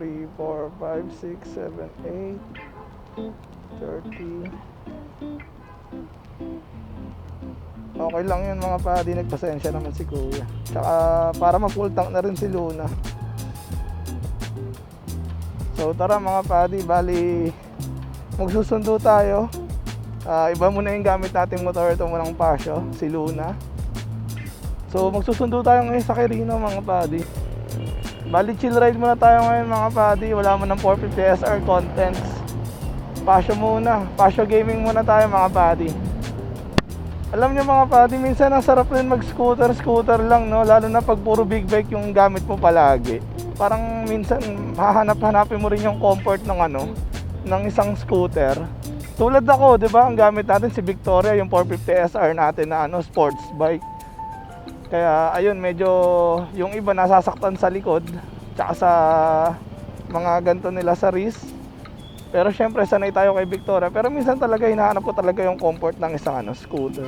3, 4, 5, 6, 7, 8, 30. Okay lang yun mga padi, nagpasensya naman si kuya. Tsaka para ma-full tank na rin si Luna. So tara mga padi, bali magsusundo tayo. Ah, iba muna yung gamit nating motor, ito munang pasyo, si Luna. So magsusundo tayo ngayon sa Quirino mga padi. Bali chill ride muna tayo ngayon mga padi, wala mo ng 450 SR contents. Pasyo muna, pasyo gaming muna tayo mga padi. Alam niyo mga padi, minsan ang sarap rin mag-scooter, scooter lang, no? Lalo na pag puro big bike yung gamit mo palagi. Parang minsan hahanap-hanapin mo rin yung comfort ng ano, ng isang scooter. Tulad ako, 'di ba? Ang gamit natin si Victoria, yung 450 SR natin na ano, sports bike. Kaya ayun, medyo yung iba nasasaktan sa likod, tsaka sa mga ganto nila sa wrist. Pero syempre sanay tayo kay Victoria. Pero minsan talaga hinahanap ko talaga yung comfort ng isang ano, scooter.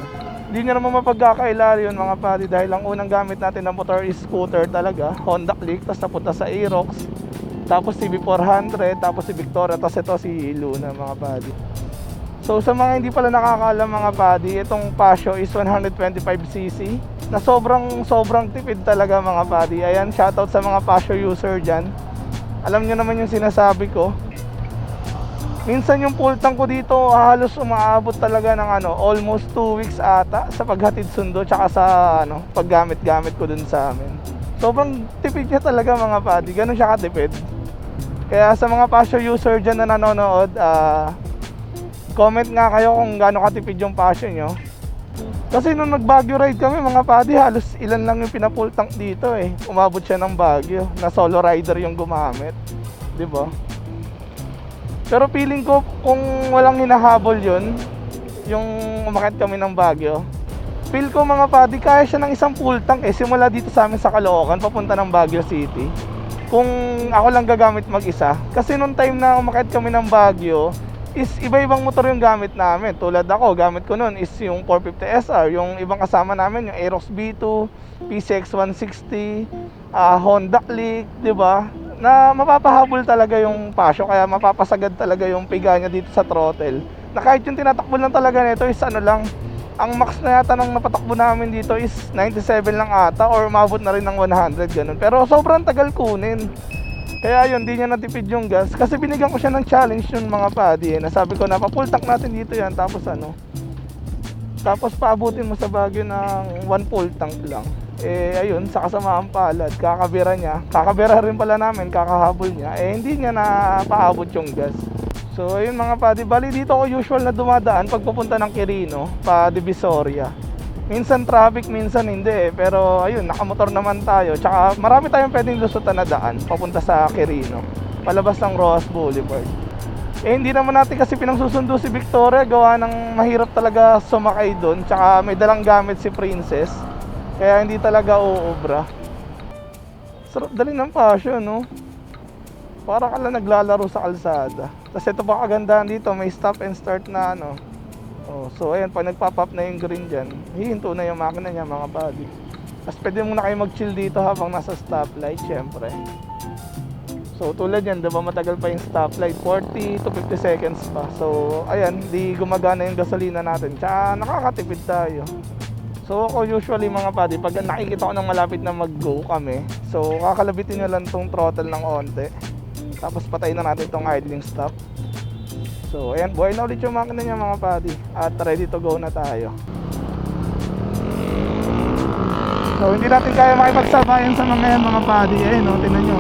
Hindi nyo naman mapagkakaila yun mga padi dahil ang unang gamit natin na motor is scooter talaga. Honda Click, tapos napunta sa Aerox. Tapos CB400, tapos si Victoria, tapos ito si Luna mga padi. So sa mga hindi pala nakakaalam mga padi, itong Pasio is 125cc na sobrang sobrang tipid talaga mga padi. Ayan, shoutout sa mga Pasio user dyan. Alam nyo naman yung sinasabi ko. Minsan yung full tank ko dito halos umaabot talaga ng ano, almost 2 weeks ata sa paghatid sundo tsaka sa ano, paggamit-gamit ko dun sa amin. Sobrang tipid niya talaga mga padi, ganun siya katipid. Kaya sa mga Pasio user dyan na nanonood, ah, comment nga kayo kung gaano katipid yung Pasio nyo. Kasi nung nag-Baguio ride kami mga padi, halos ilan lang yung pinapull tank dito eh. Umabot siya ng Baguio, na solo rider yung gumamit. 'Di ba? Pero feeling ko kung walang hinahabol yun, yung umakit kami ng Baguio, feel ko mga padi, kaya siya ng isang full tank eh. Simula dito sa amin sa Caloocan, papunta ng Baguio City. Kung ako lang gagamit mag-isa. Kasi nung time na umakit kami ng Baguio, is iba-ibang motor yung gamit namin. Tulad ako, gamit ko noon is yung 450 SR. Yung ibang kasama namin, yung Aerox B2, PCX 160, ah, Honda Click, di ba? Na mapapahabol talaga yung pasyo, kaya mapapasagad talaga yung piga niya dito sa throttle. Na kahit yung tinatakbo lang talaga nito is ano lang, ang max na yata nang napatakbo namin dito is 97 lang ata or umabot na rin ng 100 ganun. Pero sobrang tagal kunin. Kaya yun, di niya natipid yung gas. Kasi binigyan ko siya ng challenge yung mga padi. Eh. Nasabi ko na, pa-full tank natin dito yan. Tapos ano, tapos paabutin mo sa Baguio ng one full tank lang. Eh ayun, sa kasamaan palad, kakabira niya. Kakabira rin pala namin, kakahabol niya. Eh hindi niya na paabot yung gas. So ayun mga padi, bali dito ako usual na dumadaan pag pupunta ng Quirino, pa Divisoria. Minsan traffic, minsan hindi eh. Pero ayun, nakamotor naman tayo. Tsaka marami tayong pwedeng lusutan na daan papunta sa Quirino. Palabas ng Rojas Boulevard. Eh hindi naman natin kasi pinangsusundo si Victoria. Gawa ng mahirap talaga sumakay doon. Tsaka may dalang gamit si Princess. Kaya hindi talaga uubra. Sarap dali ng passion, no? Para ka lang naglalaro sa kalsada. Tapos ito pa kagandahan dito, may stop and start na ano, Oh, so ayan, pag nagpop up na yung green dyan, hihinto na yung makina niya mga buddy. Tapos pwede muna kayo mag-chill dito habang nasa stoplight, syempre. So tulad yan, diba matagal pa yung stoplight, 40 to 50 seconds pa. So ayan, di gumagana yung gasolina natin. Tsaka nakakatipid tayo. So ako usually mga buddy, pag nakikita ko ng malapit na mag-go kami, so kakalabitin nyo lang tong throttle ng onte. Tapos patayin na natin tong idling stop. So, ayan, buhay na ulit yung makina niya mga buddy. At ready to go na tayo. So, hindi natin kaya makipagsabayan sa mga yan mga buddy. Ayun, no, tingnan nyo.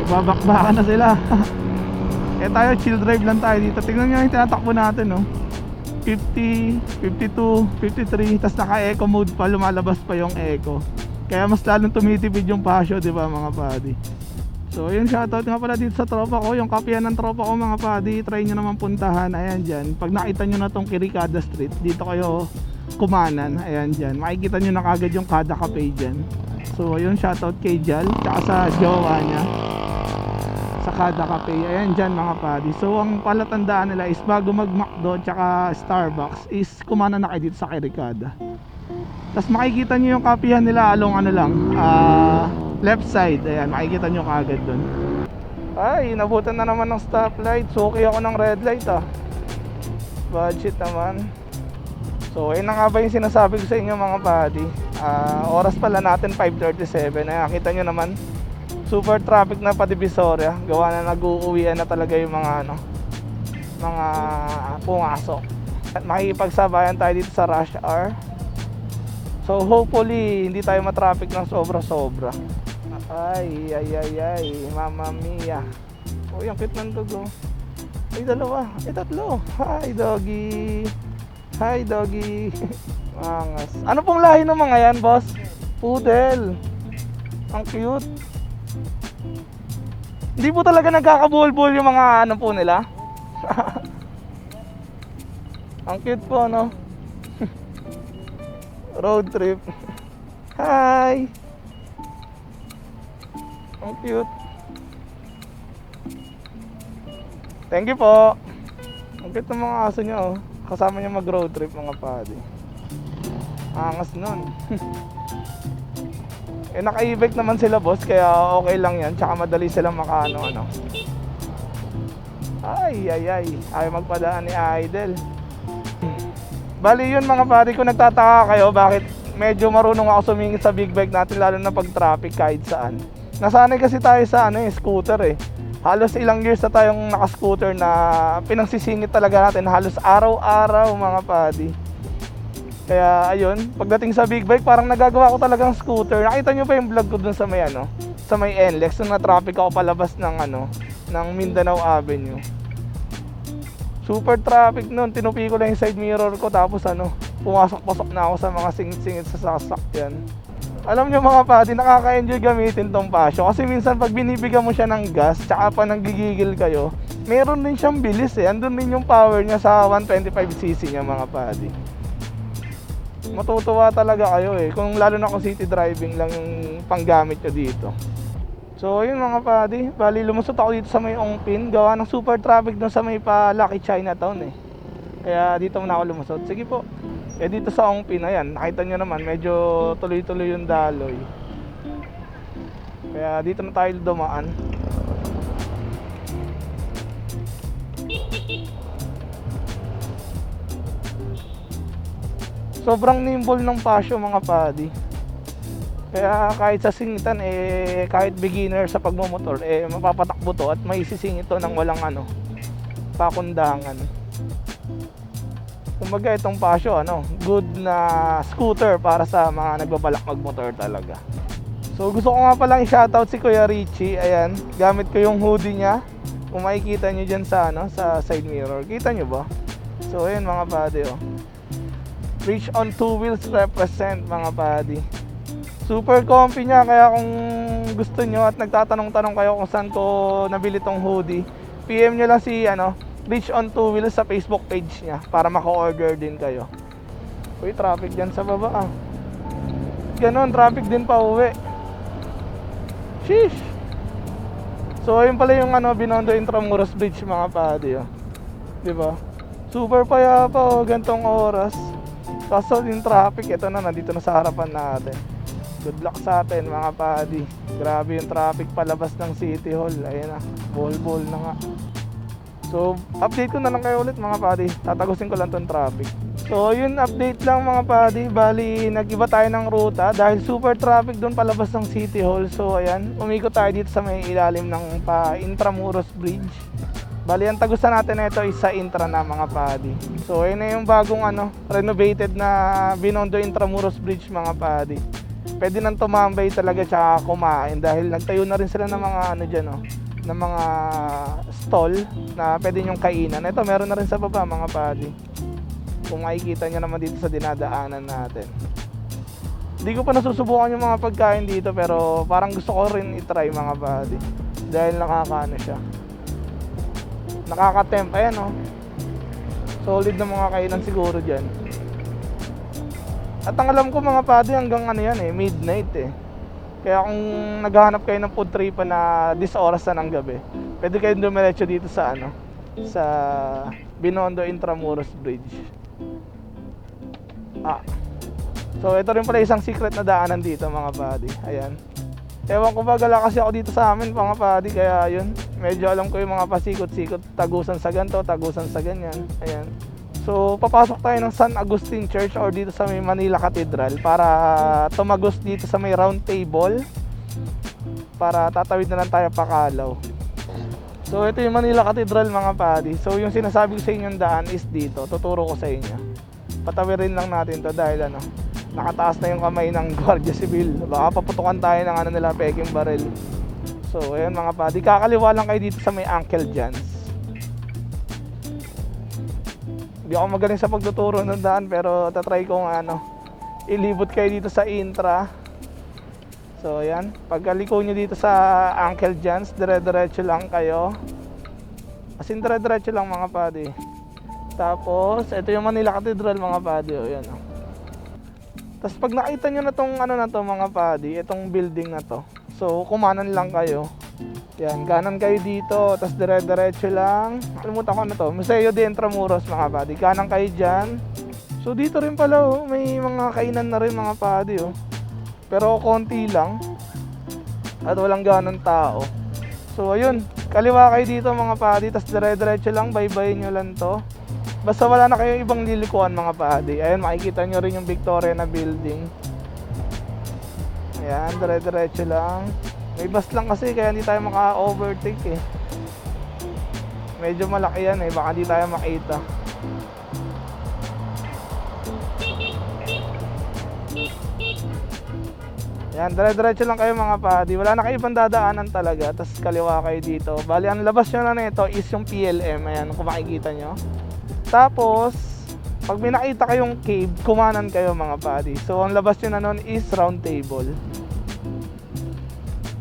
Nagbabakbakan na sila. eh tayo, chill drive lang tayo dito. Tingnan nyo yung tinatakbo natin, no. 50, 52, 53, tapos naka-eco mode pa, lumalabas pa yung eco. Kaya mas lalong tumitipid yung pasyo, di ba mga buddy? So yun shoutout nga pala dito sa tropa ko Yung kapya ng tropa ko mga padi. Try nyo naman puntahan. Ayan dyan. Pag nakita nyo na tong Kirikada Street Dito kayo kumanan. Ayan dyan. Makikita nyo na kagad yung Kada Cafe dyan. So yun shoutout kay Jal Tsaka sa jowa niya Sa Kada Cafe. Ayan dyan mga padi. So ang palatandaan nila is Bago mag McDo Tsaka Starbucks Is kumanan na kayo dito sa Kirikada Tapos makikita nyo yung kapihan nila Along ano lang Ah Left side, ayan, makikita nyo kaagad dun. Ay, nabutan na naman ng stoplight. Suki ako ng red light ah. Budget naman. So, ayun na nga ba yung sinasabi ko sa inyo mga buddy. Ah, oras pala natin 5.37. Ayan, kita nyo naman. Super traffic na pa Divisoria. Gawa na nag-uuwian na talaga yung mga ano, mga pumasok. At makikipagsabayan tayo dito sa rush hour. So hopefully hindi tayo matraffic ng sobra-sobra. Ay, ay, ay, ay, mama mia. Uy, ang cute ng dugo. Ay, dalawa. Ay, tatlo. Hi, doggy. Hi, doggy. Angas. Ano pong lahi ng mga yan, boss? Poodle. Ang cute. Hindi po talaga nagkakabuhol-buhol yung mga ano po nila. Ang cute po, no? Road trip. Hi! Ang cute. Thank you po. Ang cute ng mga aso niya, oh. Kasama niya mag-road trip, mga padi. Angas nun. eh, naka-e-bike naman sila, boss, kaya okay lang yan. Tsaka madali silang makaano, ano. Ay, ay, ay. Ayaw magpadaan ni Idol. Bali yun mga pare, kung nagtataka kayo bakit medyo marunong ako sumingit sa big bike natin lalo na pag traffic kahit saan. Nasanay kasi tayo sa ano, eh, scooter eh. Halos ilang years na tayong naka-scooter na pinagsisingit talaga natin halos araw-araw mga padi. Kaya ayun, pagdating sa big bike parang nagagawa ko talagang scooter. Nakita nyo pa yung vlog ko dun sa may ano, sa may NLEX na-traffic ako palabas ng ano, ng Mindanao Avenue. Super traffic nun. Tinupi ko lang yung side mirror ko tapos ano, pumasok-pasok na ako sa mga singit-singit sa sasakyan. Alam nyo mga pati, nakaka-enjoy gamitin tong pasyo. Kasi minsan pag binibigyan mo siya ng gas, tsaka pa nanggigigil kayo, meron din siyang bilis eh. Andun din yung power niya sa 125cc niya mga pati. Matutuwa talaga kayo eh. Kung lalo na kung city driving lang yung panggamit nyo dito. So yun mga padi, bali lumusot ako dito sa may Ongpin, gawa ng super traffic doon sa may pa Lucky Chinatown eh. Kaya dito muna ako lumusot. Sige po. Eh dito sa Ongpin, ayan, nakita nyo naman, medyo tuloy-tuloy yung daloy. Kaya dito na tayo dumaan. Sobrang nimble ng pasyo mga padi. Kaya kahit sa singitan eh kahit beginner sa pagmomotor eh mapapatakbo to at may sisingit to ng walang ano pakundangan. Kumbaga itong Pasio ano, good na scooter para sa mga nagbabalak magmotor talaga. So gusto ko nga palang i-shoutout si Kuya Richie. Ayan, gamit ko yung hoodie niya. Kung makikita niyo diyan sa ano, sa side mirror. Kita niyo ba? So ayan mga buddy oh. Reach on two wheels represent mga buddy. Super comfy niya kaya kung gusto nyo at nagtatanong-tanong kayo kung saan ko nabili tong hoodie, PM nyo lang si ano, Reach on Two Wheels sa Facebook page niya para maka-order din kayo. Uy, traffic dyan sa baba ah. Ganon, traffic din pa uwi. Sheesh! So, ayun pala yung ano, Binondo Intramuros Bridge mga padi oh. 'Di ba? Super payapa oh, gantong oras. Kaso yung traffic, ito na, nandito na sa harapan natin. Good luck sa atin mga padi. Grabe yung traffic palabas ng City Hall. Ayun na, bol-bol na nga. So, update ko na lang kayo ulit mga padi. Tatagusin ko lang tong traffic. So, yun update lang mga padi. Bali, nag-iba tayo ng ruta dahil super traffic doon palabas ng City Hall. So, ayan, umikot tayo dito sa may ilalim ng pa Intramuros Bridge. Bali, ang tagusan natin na ito is sa Intra na mga padi. So, ayun na yung bagong ano, renovated na Binondo Intramuros Bridge mga padi. Pwede nang tumambay talaga tsaka kumain dahil nagtayo na rin sila ng mga ano dyan, oh, ng mga stall na pwede nyong kainan. Ito, meron na rin sa baba mga padi. Kung makikita nyo naman dito sa dinadaanan natin. Hindi ko pa nasusubukan yung mga pagkain dito pero parang gusto ko rin itry mga padi. Dahil nakakaano siya. Nakaka-tempt. Ayan oh. Solid na mga kainan siguro dyan. At ang alam ko mga padi hanggang ano yan eh, midnight eh. Kaya kung naghahanap kayo ng food trip na this oras na ng gabi, pwede kayong dumiretso dito sa ano, sa Binondo Intramuros Bridge. Ah. So ito rin pala isang secret na daanan dito mga buddy. Ayan. Ewan ko ba, gala kasi ako dito sa amin, mga padi, kaya yun. Medyo alam ko yung mga pasikot-sikot, tagusan sa ganito, tagusan sa ganyan. Ayan. So, papasok tayo ng San Agustin Church or dito sa may Manila Cathedral para tumagos dito sa may round table para tatawid na lang tayo pakalaw. So, ito yung Manila Cathedral mga padi. So, yung sinasabi ko sa inyong daan is dito. Tuturo ko sa inyo. Patawirin lang natin to dahil ano, nakataas na yung kamay ng Guardia Civil. Baka paputukan tayo ng ano nila, peking baril. So, ayun mga padi. Kakaliwa lang kayo dito sa may Uncle John's. Hindi ako magaling sa pagtuturo ng daan pero tatry kong ano, ilibot kayo dito sa intra. So, ayan. Pagkaliko nyo dito sa Uncle John's, dire-diretso lang kayo. As in, dire-diretso lang mga padi. Tapos, ito yung Manila Cathedral mga padi. O, yan. oh. Tapos pag nakita nyo na tong ano na to mga padi, itong building na to. So, kumanan lang kayo. Yan, kanan kayo dito, tapos dire-diretso lang. Kalimutan ko na to, Museo de Intramuros mga padi. Kanan kayo dyan. So, dito rin pala oh, may mga kainan na rin mga padi oh. Pero konti lang. At walang ganong tao. So, ayun. Kaliwa kayo dito mga padi, tapos dire-diretso lang, bye-bye nyo lang to. Basta wala na kayong ibang lilikuan mga paadi. Ayan, makikita nyo rin yung Victoria na building. Ayan, dire-diretso lang. May bus lang kasi kaya hindi tayo maka-overtake eh. Medyo malaki yan eh, baka hindi tayo makita. Yan, dire-diretso lang kayo mga padi. Wala na kayo ibang dadaanan talaga. Tapos kaliwa kayo dito. Bali, ang labas nyo na nito is yung PLM. Ayan, kung makikita nyo. Tapos, pag may nakita kayong cave, kumanan kayo mga padi. So, ang labas nyo na nun is round table.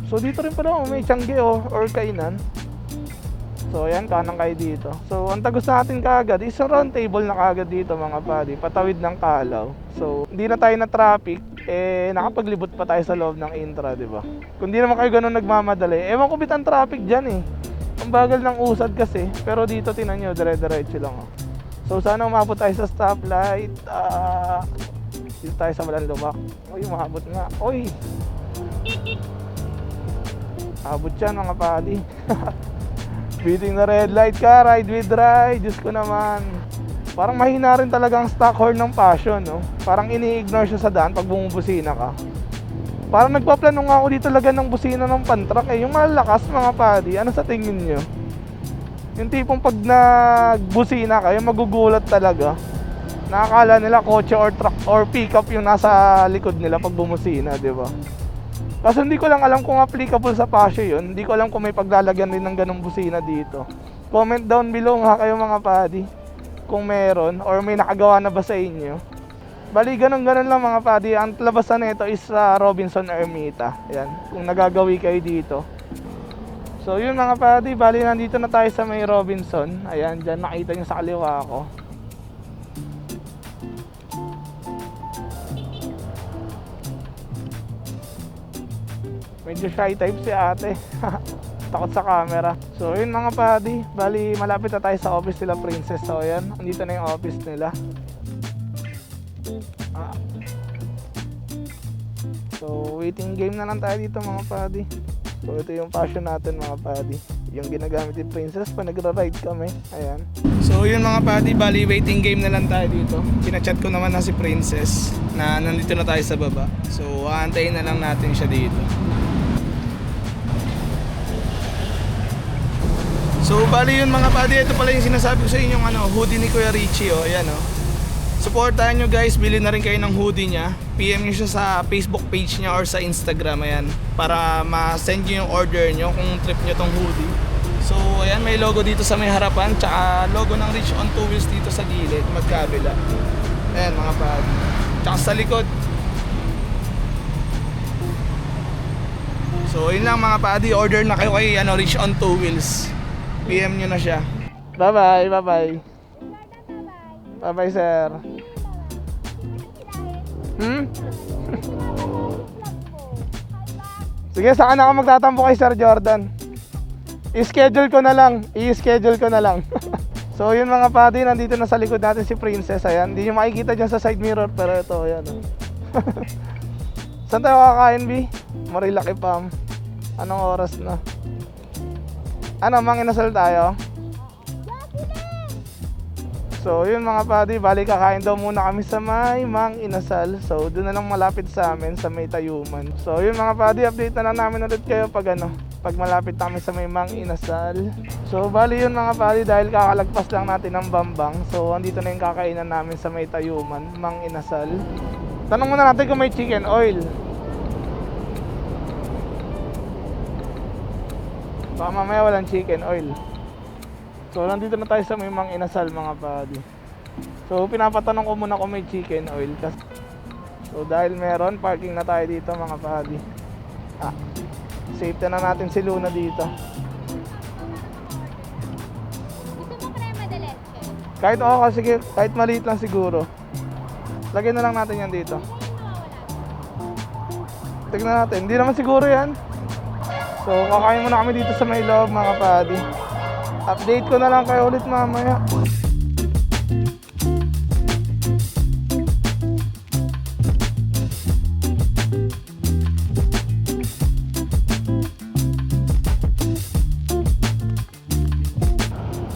So, dito rin pala, may tiyangge oh, or kainan. So, ayan, kanan kayo dito. So, ang tagos natin kaagad is round table na kaagad dito mga padi. Patawid ng kalaw. So, hindi na tayo na traffic. Eh, nakapaglibot pa tayo sa loob ng intra, di ba? Kung di naman kayo ganun nagmamadali, ewan ko bit ang traffic dyan eh. Ang bagal ng usad kasi. Pero dito, tinan nyo, dire-diretso lang oh. So sana umabot tayo sa stoplight. Ah, dito tayo sa Malan Lumak. Uy, umabot nga. Uy! Abot yan mga pali. Beating the red light ka, ride with ride. Diyos ko naman. Parang mahina rin talaga ang stock horn ng passion, no? Parang ini-ignore siya sa daan pag bumubusina ka. Parang nagpaplano nga ako dito talaga ng busina ng pantrak eh. Yung malakas mga padi, ano sa tingin nyo? Yung tipong pag nagbusina kayo, magugulat talaga. Nakakala nila kotse or truck or pickup yung nasa likod nila pag bumusina, di ba? Kaso hindi ko lang alam kung applicable sa Pasio yun. Hindi ko alam kung may paglalagyan din ng ganong busina dito. Comment down below nga kayo mga padi. Kung meron or may nakagawa na ba sa inyo. Bali, ganun-ganun lang mga padi. Ang labasan nito is sa Robinson Ermita. Yan, kung nagagawi kayo dito. So yun mga padi, bali nandito na tayo sa may Robinson. Ayan, dyan nakita nyo sa kaliwa ko. Medyo shy type si ate. Takot sa camera. So yun mga padi, bali malapit na tayo sa office nila Princess. So ayan, andito na yung office nila. Ah. So waiting game na lang tayo dito mga padi. So ito yung passion natin mga padi. Yung ginagamit ni Princess pa nagra-ride kami. Ayan. So yun mga padi, bali waiting game na lang tayo dito. Kinachat ko naman na si Princess na nandito na tayo sa baba. So aantayin na lang natin siya dito. So bali yun mga padi, ito pala yung sinasabi ko sa inyong ano, hoodie ni Kuya Richie oh. Ayan oh. Supportahan nyo guys, bili na rin kayo ng hoodie niya. PM nyo siya sa Facebook page niya or sa Instagram, ayan. Para ma-send nyo yung order nyo kung trip nyo tong hoodie. So, ayan, may logo dito sa may harapan, tsaka logo ng Rich on Two Wheels dito sa gilid, magkabila. Ayan, mga pag. Tsaka sa likod. So, yun lang mga padi, order na kayo kay ano, Rich on Two Wheels. PM nyo na siya. Bye-bye, bye-bye. Bye-bye, sir. Hmm? Sige, saan ako magtatampo kay Sir Jordan? I-schedule ko na lang. I-schedule ko na lang. so, yun mga pati, nandito na sa likod natin si Princess. Ayan, hindi nyo makikita dyan sa side mirror, pero ito, ayan. Saan tayo kakain, B? Marilaki Pam. Anong oras na? Ano, mang inasal tayo? So, yun mga buddy, bali kakain daw muna kami sa may Mang Inasal. So, doon na lang malapit sa amin, sa may Tayuman. So, yun mga buddy, update na lang namin ulit kayo pag ano, pag malapit kami sa may Mang Inasal. So, bali yun mga buddy, dahil kakalagpas lang natin ng Bambang. So, andito na yung kakainan namin sa may Tayuman, Mang Inasal. Tanong muna natin kung may chicken oil. Baka mamaya walang chicken oil. So, nandito na tayo sa may Mang Inasal mga buddy. So, pinapatanong ko muna kung may chicken oil. Kasi, so, dahil meron, parking na tayo dito mga buddy. Ah, safety na natin si Luna dito. Kahit oo, kasi sige, kahit maliit lang siguro. Lagyan na lang natin yan dito. Tignan natin. Hindi naman siguro yan. So, kakain muna kami dito sa may loob mga buddy. Update ko na lang kayo ulit mamaya.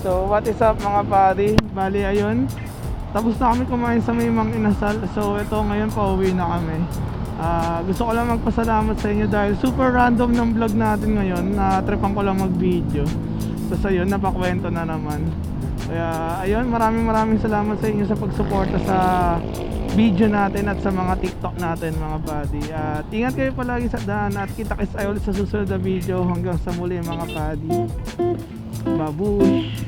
So, what is up mga buddy? Bali, ayun. Tapos na kami kumain sa may Mang Inasal. So, ito ngayon pauwi na kami. Ah, gusto ko lang magpasalamat sa inyo dahil super random ng vlog natin ngayon. Na-tripan ko lang mag-video. Tapos ayun, napakwento na naman. Kaya, ayun, maraming maraming salamat sa inyo sa pagsuporta sa video natin at sa mga TikTok natin mga buddy. At ingat kayo palagi sa daan at kita-kits tayo ulit sa susunod na video. Hanggang sa muli mga buddy. Babush!